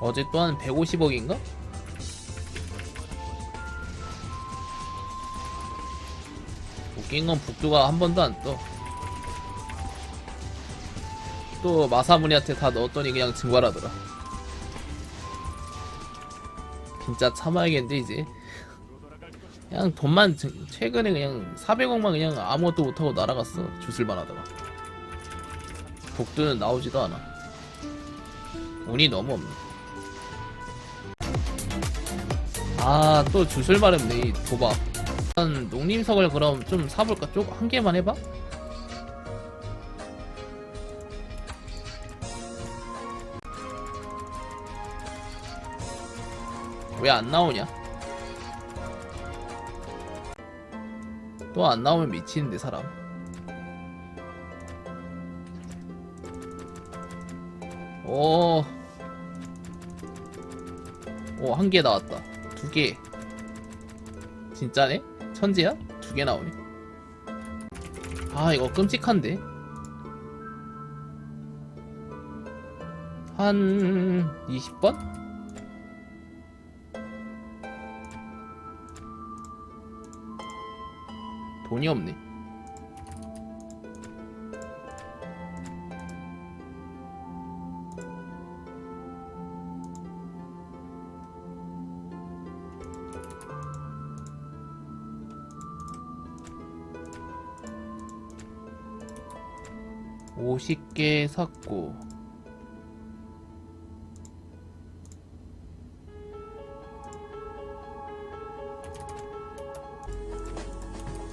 어제 또 한 150억인가? 웃긴 건 북두가 한 번도 안 떠. 또 마사무니한테 다 넣었더니 그냥 증발하더라. 진짜 참아야겠는데 이제. 그냥 돈만 증- 최근에 그냥 400억만 그냥 아무것도 못하고 날아갔어. 주술만 하다가. 북두는 나오지도 않아. 운이 너무 없네. 아, 또 주술만 없네, 이 도박. 한 농림석을 그럼 좀 사볼까? 쪽 한 개만 해봐? 왜 안 나오냐? 또 안 나오면 미치는데 사람. 오. 오, 한 개 나왔다. 두 개. 진짜네? 천재야? 두 개 나오네. 아, 이거 끔찍한데? 한 20번? 돈이 없네. 오십 개 샀고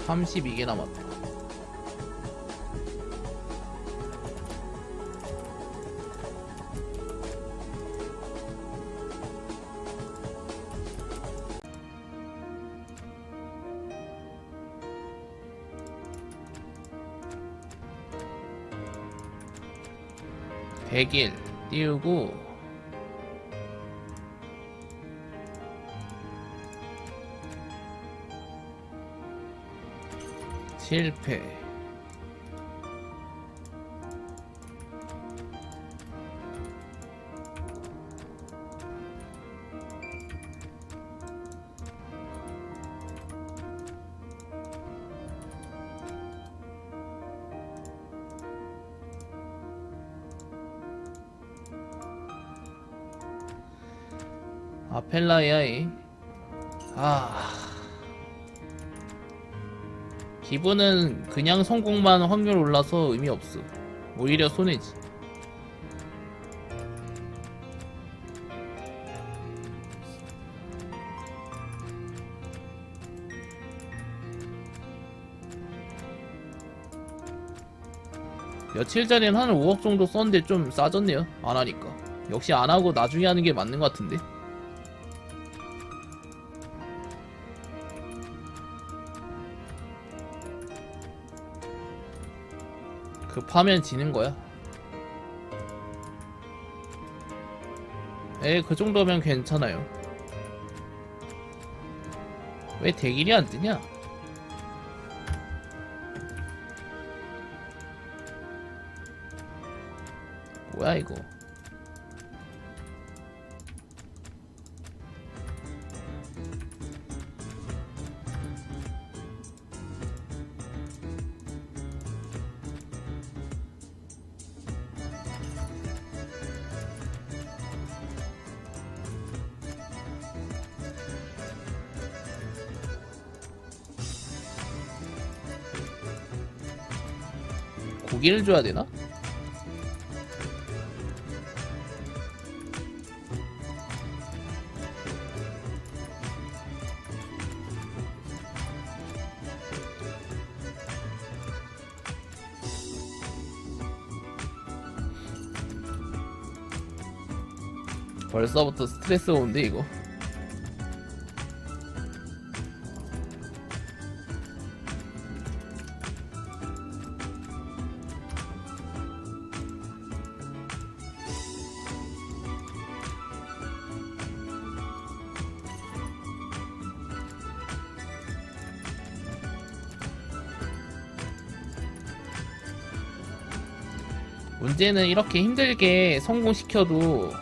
삼십이 개 남았다. 백일 띄우고 실패 아펠라이아이. 아. 기분은 그냥 성공만 확률 올라서 의미 없어 오히려 손해지. 며칠 전엔 한 5억 정도 썼는데 좀 싸졌네요. 안 하니까. 역시 안 하고 나중에 하는 게 맞는 것 같은데 급하면 지는 거야. 에, 그 정도면 괜찮아요. 왜 대길이 안 뜨냐? 뭐야, 이거. 고기를 줘야 되나? 벌써부터 스트레스 오는데 이거 문제는 이렇게 힘들게 성공시켜도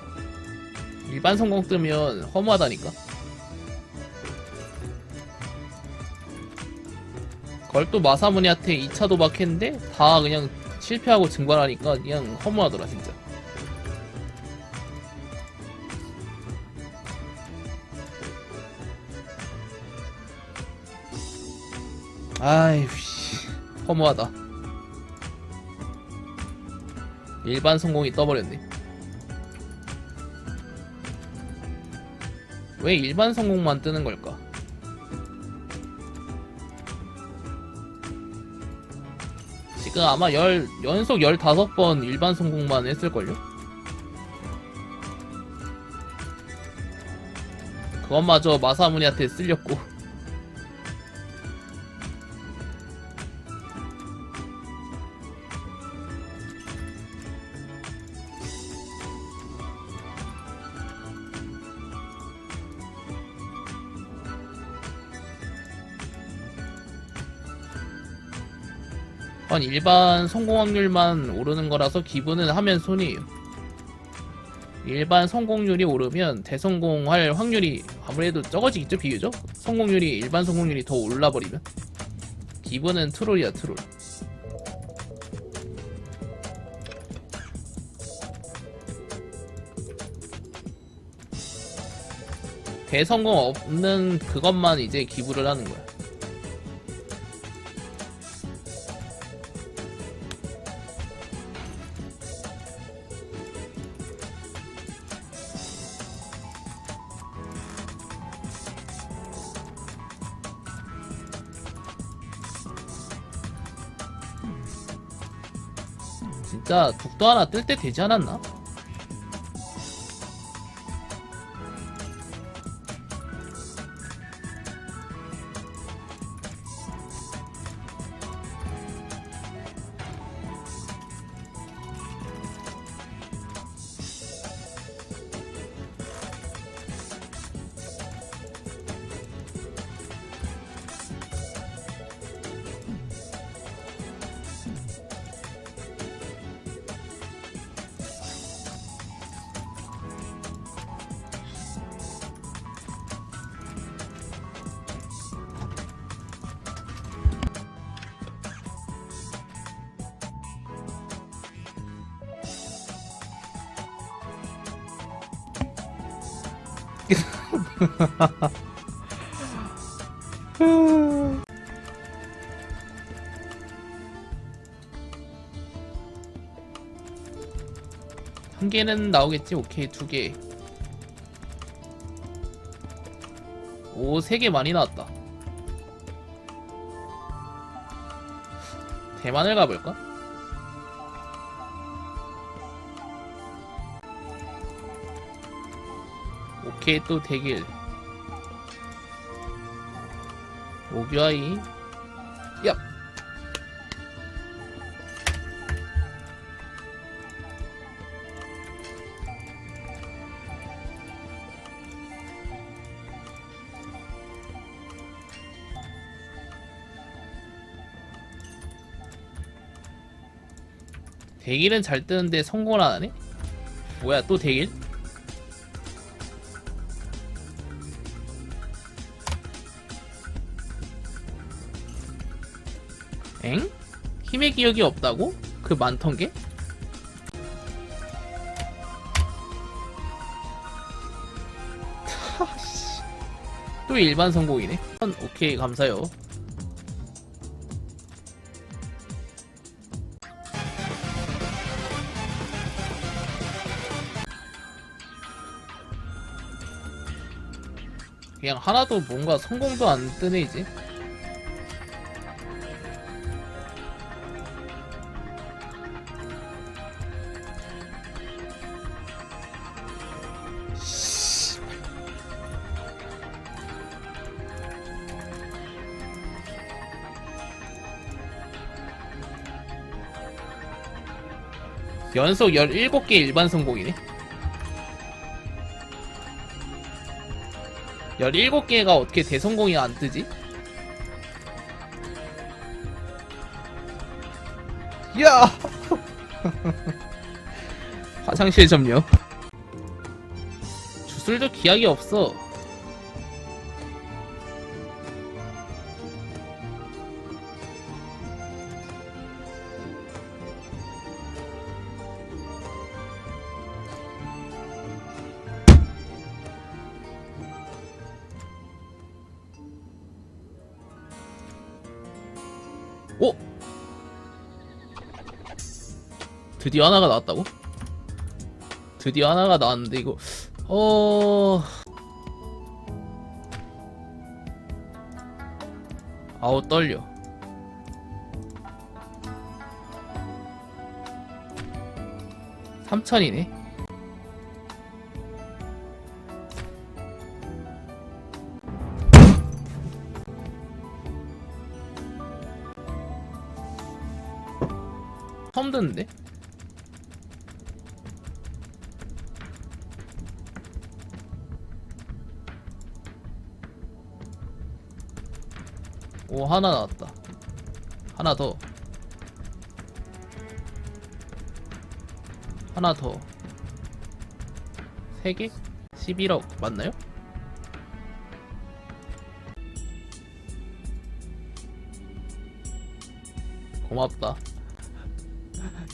일반 성공 뜨면 허무하다니까. 그걸 또 마사무니한테 2차 도박했는데 다 그냥 실패하고 증발하니까 그냥 허무하더라 진짜. 아이씨 허무하다. 일반 성공이 떠버렸네. 왜 일반 성공만 뜨는 걸까? 지금 아마 열, 연속 15번 일반 성공만 했을걸요? 그것마저 마사무니한테 쓸렸고 한 일반 성공 확률만 오르는 거라서 기분은 하면 손이에요. 일반 성공률이 오르면 대성공할 확률이 아무래도 적어지겠죠 비교적? 성공률이 일반 성공률이 더 올라버리면. 기분은 트롤이야 트롤. 대성공 없는 그것만 이제 기부를 하는 거야 진짜 독도 하나 뜰 때 되지 않았나? 한 개는 나오겠지? 오케이, 두 개. 오, 세 개 많이 나왔다. 대만을 가볼까? 오케이, 또 대길. 오규아이. 야! 대길은 잘 뜨는데 성공을 안 하네? 뭐야 또 대길? 기억이 없다고? 그 많던 게? 또 일반 성공이네. 오케이 감사요. 그냥 하나도 뭔가 성공도 안 뜨네 이제. 연속 17개 일반 성공이네. 17개가 어떻게 대성공이 안 뜨지? 야! 화장실 점요. 구슬도 기약이 없어. 드디어 하나가 나왔다고? 드디어 하나가 나왔는데 이거 어 아우 떨려 삼천이네 처음 듣는데? 오 하나 나왔다. 하나 더. 하나 더. 3개? 11억 맞나요? 고맙다.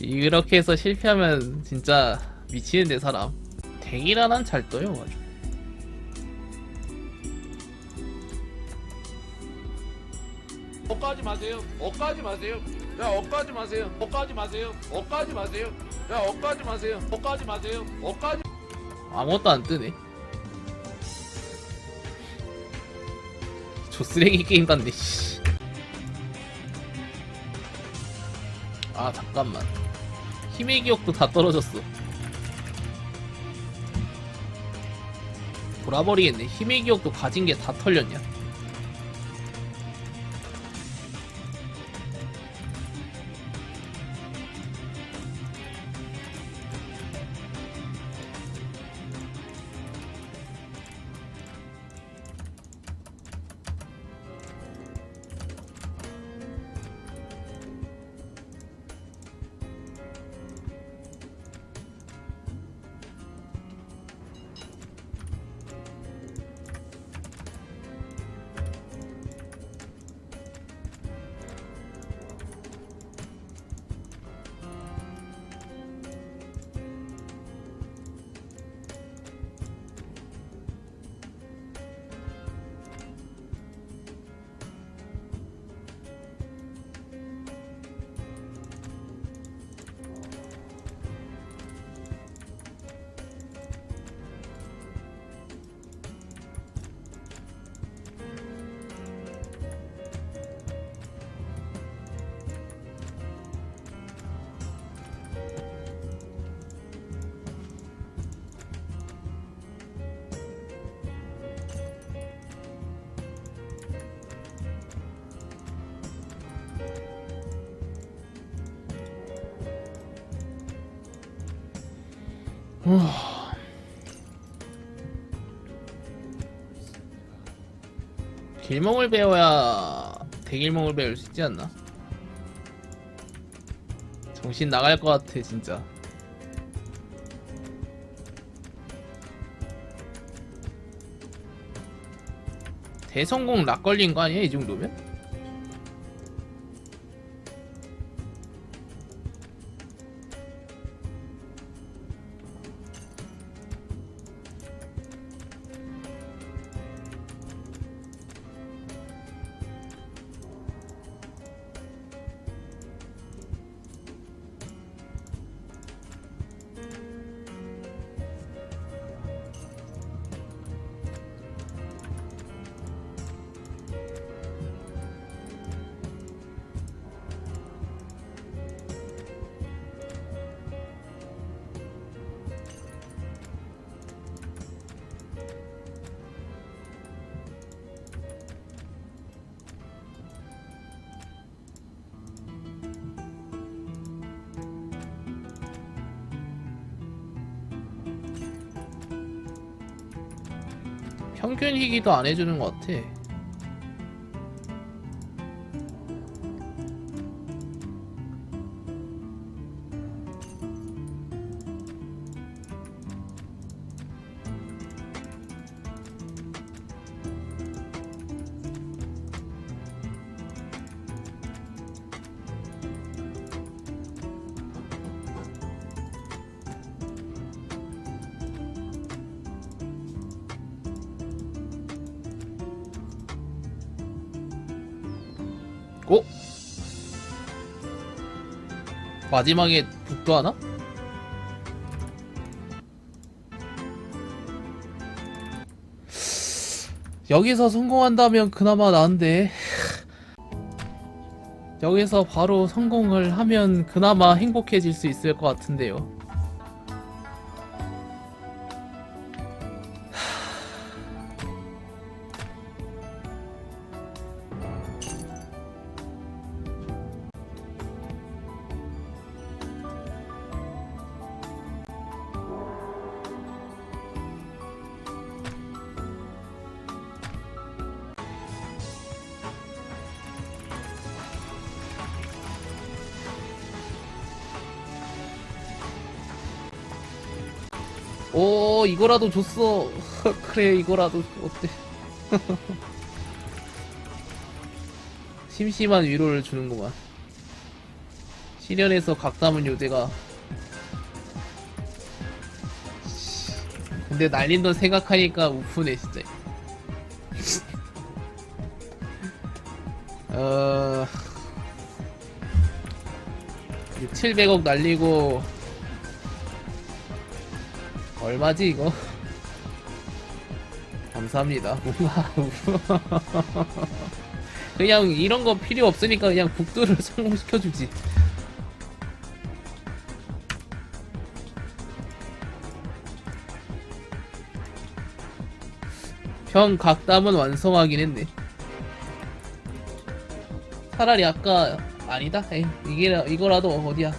이렇게 해서 실패하면 진짜 미치는데 사람. 대기라난 잘 떠요 아주 마세요. 억까지 마세요. 야, 억까지 마세요. 억까지 마세요. 억까지 마세요. 야, 억까지 마세요. 억까지 마세요. 억까지 아무것도 안 뜨네. 저 쓰레기 게임. 씨. 아 잠깐만. 힘의 기억도 다 떨어졌어. 돌아버리겠네. 힘의 기억도 가진 게 다 털렸냐? 길몽을 배워야 대길몽을 배울 수 있지 않나? 정신 나갈 것 같아 진짜. 대성공 락 걸린 거 아니야 이 정도면? 평균 희기도 안 해주는 것 같아. 마지막에 북도 하나? 여기서 성공한다면 그나마 나은데 여기서 바로 성공을 하면 그나마 행복해질 수 있을 것 같은데요. 오 이거라도 줬어. 그래 이거라도 어때? 심심한 위로를 주는구만. 시련에서 각담은 요새가. 근데 날린 돈 생각하니까 우프네 진짜. 어. 700억 날리고 얼마지 이거? 감사합니다. 그냥 이런 거 필요 없으니까 그냥 북두를 성공시켜주지. 형 각담은 완성하긴 했네. 차라리 아까 아니다. 에이, 이게 이거라도 어디야?